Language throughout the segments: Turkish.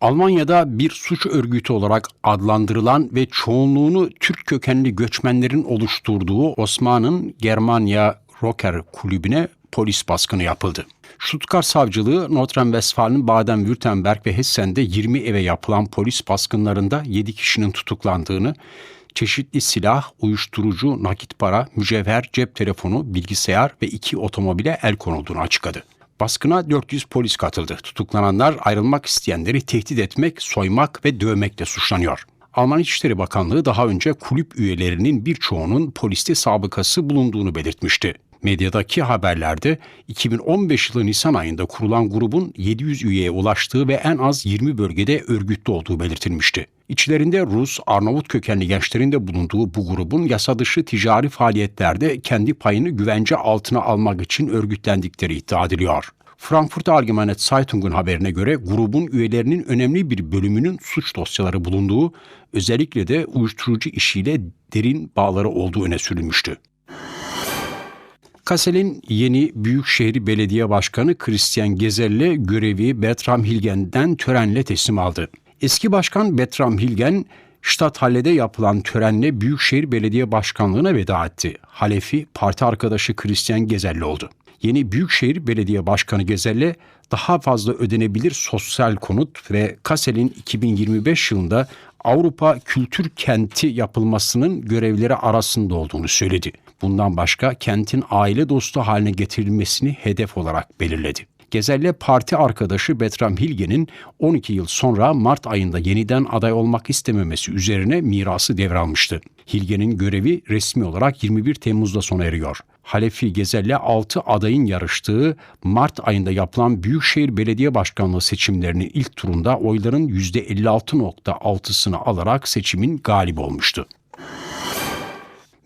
Almanya'da bir suç örgütü olarak adlandırılan ve çoğunluğunu Türk kökenli göçmenlerin oluşturduğu Osman'ın Germania Rocker kulübüne polis baskını yapıldı. Stuttgart Savcılığı Notre Westfalen'in Baden-Württemberg ve Hessen'de 20 eve yapılan polis baskınlarında 7 kişinin tutuklandığını, çeşitli silah, uyuşturucu, nakit para, mücevher, cep telefonu, bilgisayar ve iki otomobile el konulduğunu açıkladı. Baskına 400 polis katıldı. Tutuklananlar ayrılmak isteyenleri tehdit etmek, soymak ve dövmekle suçlanıyor. Alman İçişleri Bakanlığı daha önce kulüp üyelerinin birçoğunun poliste sabıkası bulunduğunu belirtmişti. Medyadaki haberlerde 2015 yılı Nisan ayında kurulan grubun 700 üyeye ulaştığı ve en az 20 bölgede örgütlü olduğu belirtilmişti. İçlerinde Rus, Arnavut kökenli gençlerin de bulunduğu bu grubun yasa dışı ticari faaliyetlerde kendi payını güvence altına almak için örgütlendikleri iddia ediliyor. Frankfurt Allgemeine Zeitung'un haberine göre grubun üyelerinin önemli bir bölümünün suç dosyaları bulunduğu, özellikle de uyuşturucu işiyle derin bağları olduğu öne sürülmüştü. Kassel'in yeni Büyükşehir Belediye Başkanı Christian Gezel'le görevi Bertram Hilgen'den törenle teslim aldı. Eski başkan Bertram Hilgen, Stadthalle'de yapılan törenle Büyükşehir Belediye Başkanlığı'na veda etti. Halefi parti arkadaşı Christian Gezel'le oldu. Yeni Büyükşehir Belediye Başkanı Gezel'le daha fazla ödenebilir sosyal konut ve Kassel'in 2025 yılında Avrupa Kültür Kenti yapılmasının görevleri arasında olduğunu söyledi. Bundan başka kentin aile dostu haline getirilmesini hedef olarak belirledi. Gezel'le parti arkadaşı Betram Hilge'nin 12 yıl sonra Mart ayında yeniden aday olmak istememesi üzerine mirası devralmıştı. Hilge'nin görevi resmi olarak 21 Temmuz'da sona eriyor. Halefi Gezel'le 6 adayın yarıştığı Mart ayında yapılan Büyükşehir Belediye Başkanlığı seçimlerinin ilk turunda oyların %56.6'sını alarak seçimin galibi olmuştu.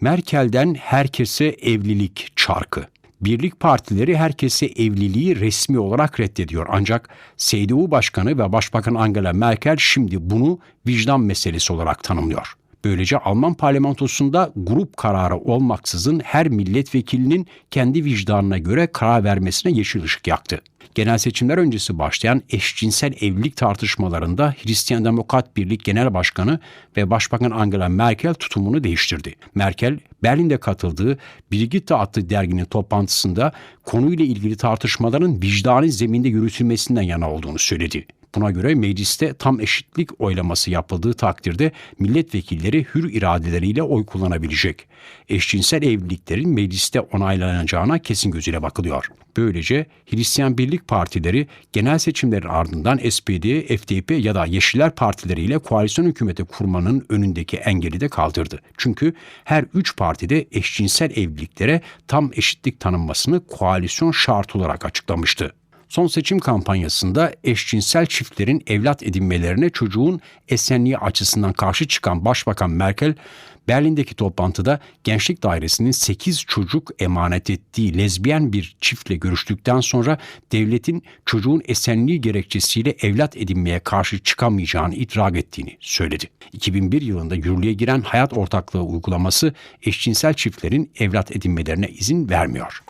Merkel'den herkese evlilik çarkı. Birlik partileri herkese evliliği resmi olarak reddediyor. Ancak CDU Başkanı ve Başbakan Angela Merkel şimdi bunu vicdan meselesi olarak tanımlıyor. Böylece Alman parlamentosunda grup kararı olmaksızın her milletvekilinin kendi vicdanına göre karar vermesine yeşil ışık yaktı. Genel seçimler öncesi başlayan eşcinsel evlilik tartışmalarında Hristiyan Demokrat Birlik Genel Başkanı ve Başbakan Angela Merkel tutumunu değiştirdi. Merkel, Berlin'de katıldığı Brigitte adlı derginin toplantısında konuyla ilgili tartışmaların vicdani zeminde yürütülmesinden yana olduğunu söyledi. Buna göre mecliste tam eşitlik oylaması yapıldığı takdirde milletvekilleri hür iradeleriyle oy kullanabilecek. Eşcinsel evliliklerin mecliste onaylanacağına kesin gözüyle bakılıyor. Böylece Hristiyan Birlik Partileri genel seçimlerin ardından SPD, FDP ya da Yeşiller Partileriyle koalisyon hükümeti kurmanın önündeki engeli de kaldırdı. Çünkü her üç partide eşcinsel evliliklere tam eşitlik tanınmasını koalisyon şart olarak açıklamıştı. Son seçim kampanyasında eşcinsel çiftlerin evlat edinmelerine çocuğun esenliği açısından karşı çıkan Başbakan Merkel, Berlin'deki toplantıda Gençlik Dairesi'nin 8 çocuk emanet ettiği lezbiyen bir çiftle görüştükten sonra devletin çocuğun esenliği gerekçesiyle evlat edinmeye karşı çıkamayacağını idrak ettiğini söyledi. 2001 yılında yürürlüğe giren hayat ortaklığı uygulaması eşcinsel çiftlerin evlat edinmelerine izin vermiyor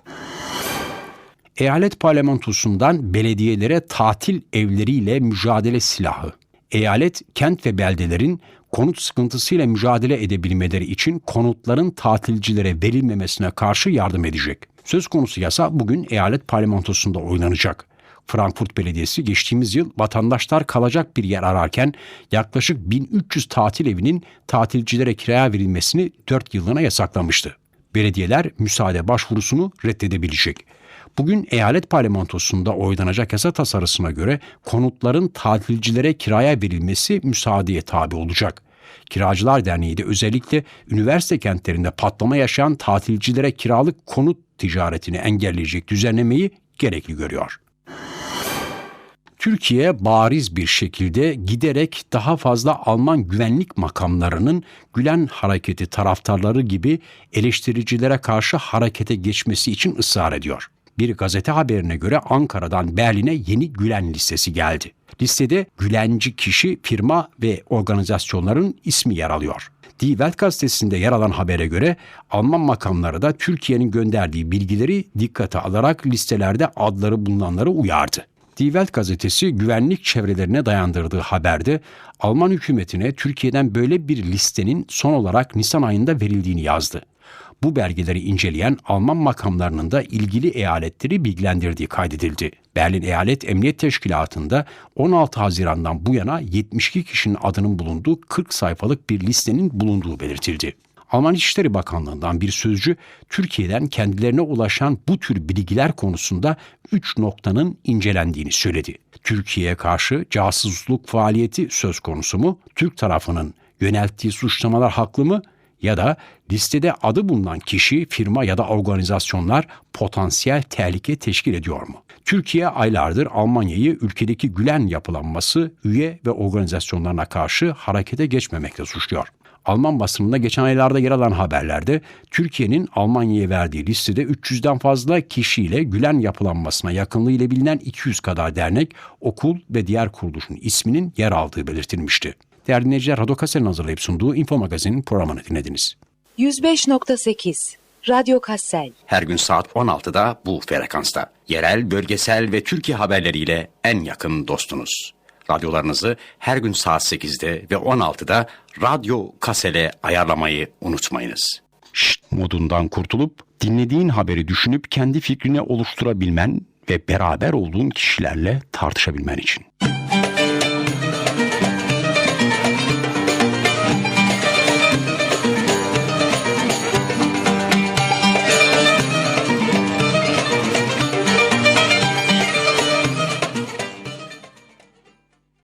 eyalet parlamentosundan belediyelere tatil evleriyle mücadele silahı. Eyalet, kent ve beldelerin konut sıkıntısıyla mücadele edebilmeleri için konutların tatilcilere verilmemesine karşı yardım edecek. Söz konusu yasa bugün eyalet parlamentosunda oynanacak. Frankfurt Belediyesi geçtiğimiz yıl vatandaşlar kalacak bir yer ararken yaklaşık 1300 tatil evinin tatilcilere kiraya verilmesini 4 yıllığına yasaklamıştı. Belediyeler müsaade başvurusunu reddedebilecek. Bugün eyalet parlamentosunda oylanacak yasa tasarısına göre konutların tatilcilere kiraya verilmesi müsaadeye tabi olacak. Kiracılar Derneği de özellikle üniversite kentlerinde patlama yaşayan tatilcilere kiralık konut ticaretini engelleyecek düzenlemeyi gerekli görüyor. Türkiye bariz bir şekilde giderek daha fazla Alman güvenlik makamlarının Gülen hareketi taraftarları gibi eleştiricilere karşı harekete geçmesi için ısrar ediyor. Bir gazete haberine göre Ankara'dan Berlin'e yeni Gülen listesi geldi. Listede Gülenci kişi, firma ve organizasyonların ismi yer alıyor. Die Welt gazetesinde yer alan habere göre Alman makamları da Türkiye'nin gönderdiği bilgileri dikkate alarak listelerde adları bulunanları uyardı. Die Welt gazetesi güvenlik çevrelerine dayandırdığı haberde Alman hükümetine Türkiye'den böyle bir listenin son olarak Nisan ayında verildiğini yazdı. Bu belgeleri inceleyen Alman makamlarının da ilgili eyaletleri bilgilendirdiği kaydedildi. Berlin Eyalet Emniyet Teşkilatı'nda 16 Haziran'dan bu yana 72 kişinin adının bulunduğu 40 sayfalık bir listenin bulunduğu belirtildi. Alman İçişleri Bakanlığı'ndan bir sözcü Türkiye'den kendilerine ulaşan bu tür bilgiler konusunda 3 noktanın incelendiğini söyledi. Türkiye'ye karşı casusluk faaliyeti söz konusu mu? Türk tarafının yönelttiği suçlamalar haklı mı? Ya da listede adı bulunan kişi, firma ya da organizasyonlar potansiyel tehlike teşkil ediyor mu? Türkiye aylardır Almanya'yı ülkedeki Gülen yapılanması, üye ve organizasyonlarına karşı harekete geçmemekle suçluyor. Alman basınında geçen aylarda yer alan haberlerde Türkiye'nin Almanya'ya verdiği listede 300'den fazla kişiyle Gülen yapılanmasına yakınlığı ile bilinen 200 kadar dernek, okul ve diğer kuruluşun isminin yer aldığı belirtilmişti. Değerli dinleyiciler, Radyo Kasel'in hazırlayıp sunduğu Info Magazin'in programını dinlediniz. 105.8 Radyo Kassel Her gün saat 16'da bu frekansta. Yerel, bölgesel ve Türkiye haberleriyle en yakın dostunuz. Radyolarınızı her gün saat 8'de ve 16'da Radyo Kasel'e ayarlamayı unutmayınız. Şşt modundan kurtulup dinlediğin haberi düşünüp kendi fikrini oluşturabilmen ve beraber olduğun kişilerle tartışabilmen için.